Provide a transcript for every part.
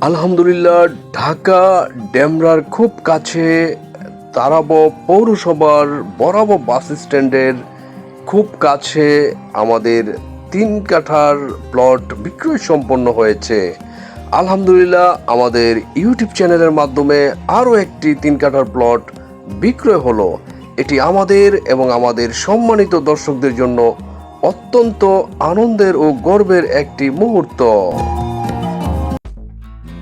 আলহামদুলিল্লাহ, ঢাকা, ডেমরার খুব কাছে, তারাব পৌরসভার বরাব বাস স্ট্যান্ডের খুব কাছে আমাদের তিন কাঠার প্লট বিক্রয় সম্পন্ন হয়েছে। আলহামদুলিল্লাহ, আমাদের ইউটিউব চ্যানেলের মাধ্যমে আরও একটি তিন কাঠার প্লট বিক্রয় হলো। এটি আমাদের এবং আমাদের সম্মানিত দর্শকদের জন্য অত্যন্ত আনন্দের ও গর্বের একটি মুহূর্ত।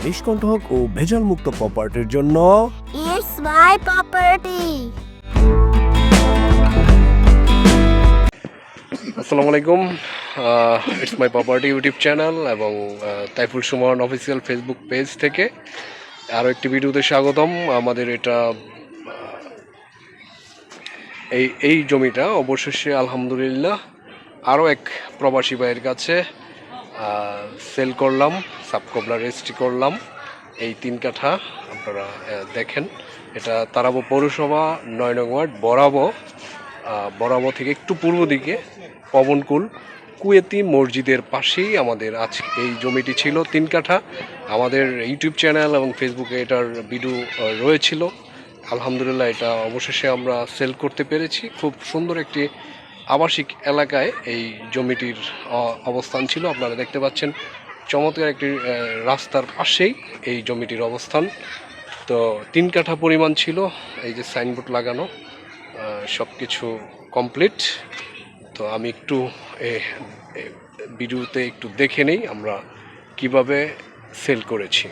নিষ্কণ্ঠক ও ভেজাল মুক্ত প্রপার্টির জন্য It's my property. আসসালামু আলাইকুম it's my property YouTube channel এবং Taiful Sumon official Facebook page থেকে আরও একটি ভিডিওতে স্বাগতম আমাদের এটা এই এই জমিটা অবশেষে আলহামদুলিল্লাহ আরও এক প্রবাসী ভাইয়ের কাছে সেল করলাম সাবকবলা রেজিস্ট্রি করলাম। এই তিন কাঠা আপনারা দেখেন। এটা তারাবো পৌরসভা নয় নং ওয়ার্ড বরাবো। আহ, বরাবর থেকে একটু পূর্ব দিকে পবনকুল কুয়েতি মসজিদের পাশেই আমাদের আজ এই জমিটি ছিল তিন কাঠা। আমাদের ইউটিউব চ্যানেল এবং ফেসবুকে এটার ভিডিও রয়েছিল। আলহামদুলিল্লাহ এটা অবশেষে আমরা সেল করতে পেরেছি। খুব সুন্দর একটি আবাসিক এলাকায় এই জমিটির অবস্থান ছিল। আপনারা দেখতে পাচ্ছেন, চমৎকার একটি রাস্তার পাশেই এই জমিটির অবস্থান। তো তিন কাঠা পরিমাণ ছিল, এই যে সাইনবোর্ড লাগানো সব কিছু কমপ্লিট। তো আমি একটু ভিডিওতে একটু দেখে নেই, আমরা কীভাবে সেল করেছি।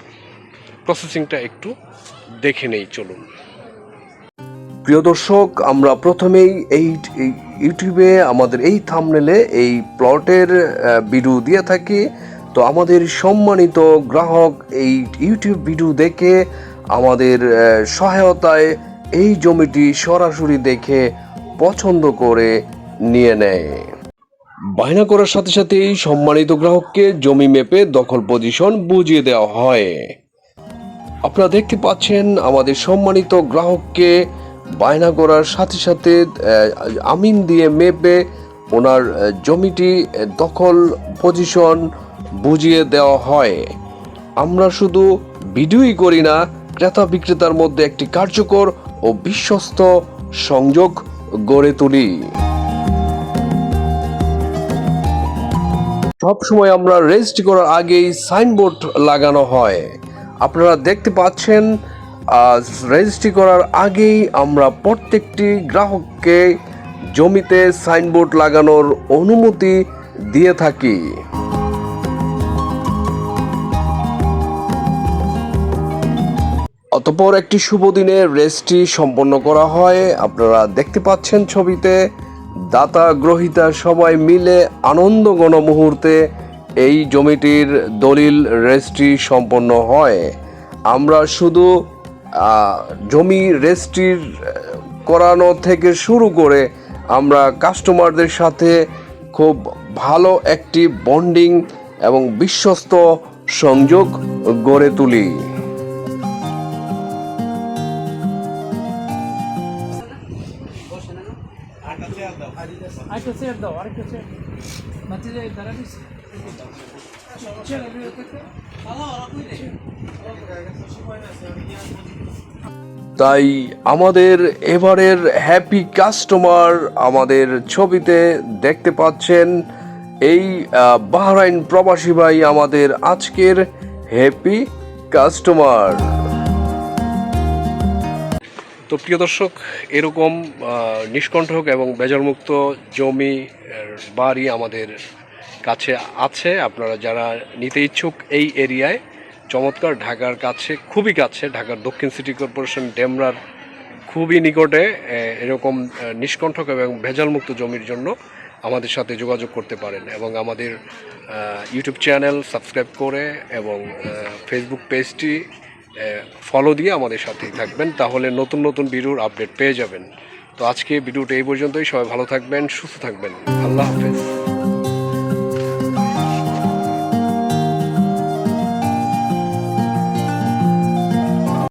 প্রসেসিংটা একটু দেখে নেই, চলুন। প্রিয় দর্শক, আমরা প্রথমেই এই ইউটিউবে আমাদের এই থামনেলে এই প্লটের ভিডিও দিয়ে থাকি। তো আমাদের সম্মানিত গ্রাহক এই ইউটিউব ভিডিও দেখে আমাদের সহায়তায় এই জমিটি সরাসরি দেখে পছন্দ করে নিয়ে নেয়। বায়না করার সাথে সাথেই সম্মানিত গ্রাহককে জমি মেপে দখল পজিশন বুঝিয়ে দেওয়া হয়। আপনারা দেখতে পাচ্ছেন আমাদের সম্মানিত গ্রাহককে বায়না করার সাথে সাথে আমিন দিয়ে মেপে ওনার জমিটি দখল পজিশন বুঝিয়ে দেওয়া হয়। আমরা শুধু ভিডিওই করি না, ক্রেতা বিক্রেতার মধ্যে একটি কার্যকর ও বিশ্বস্ত সংযোগ গড়ে তুলি। সব সময় আমরা রেজিস্ট্রি করার আগেই সাইনবোর্ড লাগানো হয়। আপনারা দেখতে পাচ্ছেন রেজিস্ট্রি করার আগেই আমরা প্রত্যেকটি গ্রাহককে জমিতে সাইনবোর্ড লাগানোর অনুমতি দিয়ে থাকি। অতপর একটি শুভ দিনে রেজিস্ট্রি সম্পন্ন করা হয়। আপনারা দেখতে পাচ্ছেন ছবিতে দাতা গ্রহিতা সবাই মিলে আনন্দ গণ মুহূর্তে এই জমিটির দলিল রেজিস্ট্রি সম্পন্ন হয়। আমরা শুধু জমি রেজিস্ট্রির করানো থেকে শুরু করে আমরা কাস্টমারদের সাথে খুব ভালো একটি বন্ডিং এবং বিশ্বস্ত সংযোগ গড়ে তুলি আরেকটা তাই আমাদের এবারের হ্যাপি কাস্টমার আমাদের ছবিতে দেখতে পাচ্ছেন এই বাহরাইন প্রবাসী ভাই আমাদের আজকের হ্যাপি কাস্টমার তো প্রিয় দর্শক, এরকম নিষ্কণ্ঠক এবং বেজারমুক্ত জমি বাড়ি আমাদের কাছে আছে। আপনারা যারা নিতে ইচ্ছুক এই এরিয়ায় চমৎকার ঢাকার কাছে, খুবই কাছে, ঢাকার দক্ষিণ সিটি কর্পোরেশন, ডেমরার খুবই নিকটে এরকম নিষ্কণ্ঠক এবং ভেজালমুক্ত জমির জন্য আমাদের সাথে যোগাযোগ করতে পারেন এবং আমাদের ইউটিউব চ্যানেল সাবস্ক্রাইব করে এবং ফেসবুক পেজটি ফলো দিয়ে আমাদের সাথেই থাকবেন, তাহলে নতুন নতুন ভিডিওর আপডেট পেয়ে যাবেন। তো আজকে ভিডিওটা এই পর্যন্তই, সবাই ভালো থাকবেন, সুস্থ থাকবেন। আল্লাহ হাফেজ।